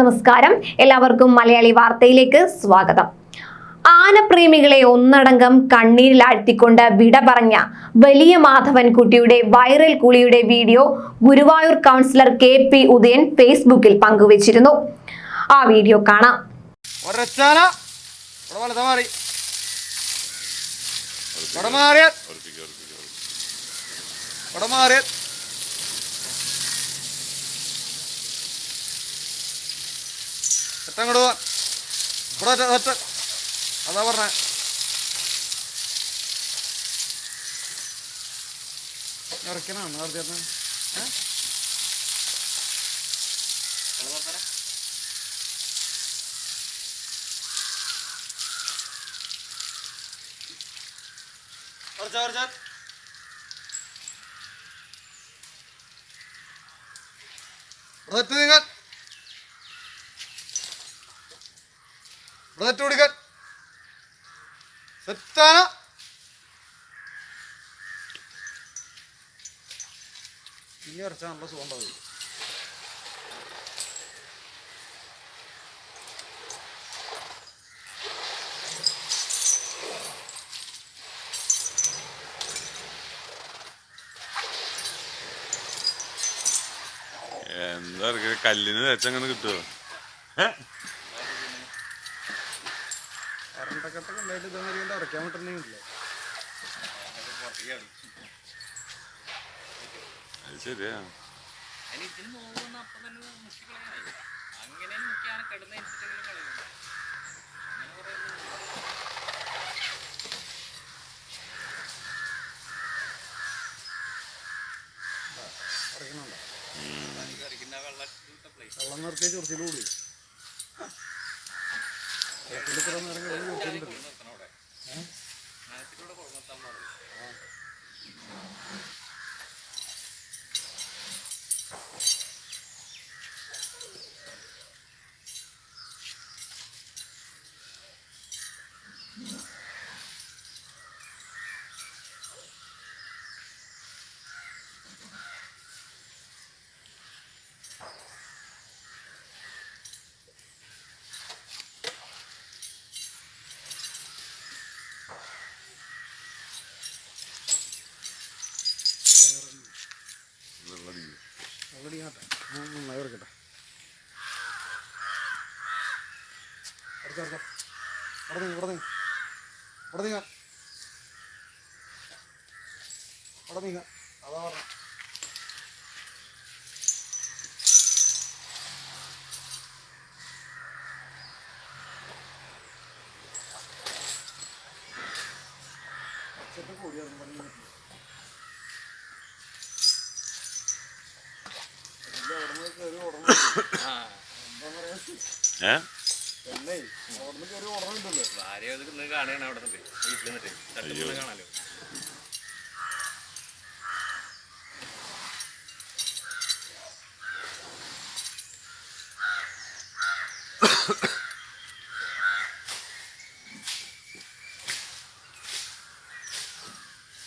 നമസ്കാരം. എല്ലാവർക്കും മലയാളി വാർത്തയിലേക്ക് സ്വാഗതം. ആനപ്രേമികളെ ഒന്നടങ്കം കണ്ണീരിലാഴ്ത്തിക്കൊണ്ട് വിട പറഞ്ഞ വലിയ മാധവൻകുട്ടിയുടെ viral കുളിയുടെ video Guruvayur councillor K P Udayan ഫേസ്ബുക്കിൽ പങ്കുവച്ചിരുന്നു. ആ വീഡിയോ കാണാം. ഒരച്ചാന ഇവിടെ വലത മാറി ഇവിടെ ഒറ്റ ഒറ്റ. അതാ പറഞ്ഞ. ഇറക്കണോ നേരത്തെ ഏ? കുറച്ചാ കുറച്ചാ ഒറ്റ നിങ്ങൾ ഒറ്റ കൊടുക്കാൻ. സെറ്റാണ്. ഇനി അരച്ചാൽ നല്ല സുഖം ഉണ്ടാവും. എന്താ കല്ലിന് തെച്ചങ്ങനെ കിട്ടുമോ അരണ്ടക്കെട്ടൊക്കെ ഉണ്ടായിട്ട് ഇതേമാതിരി അരയ്ക്കാൻ പറ്റുന്നില്ല അത് ശരിയാ. ഇതിന് നോവുന്ന അപ്പം തന്നെ മുക്കി കളയാനായി അങ്ങനെ മുക്കിയാണ് കിടന്ന് എനിച്ചിട്ടെങ്കിലും കളയുന്നത് വെള്ളം നിർത്തിയ ചൊറിച്ചിലൂടി ഇത്ര ഇറക്കട്ടെ. അടുത്ത അടുത്ത പറ്റില്ല ഏ? എന്നെ അവിടുന്ന് കയറി ഓർമ്മയുണ്ടല്ലോ. ഭാര്യ കാണുകയാണ് അവിടെ നിന്ന് വീട്ടിൽ നിന്നിട്ട്. കാണാലോ?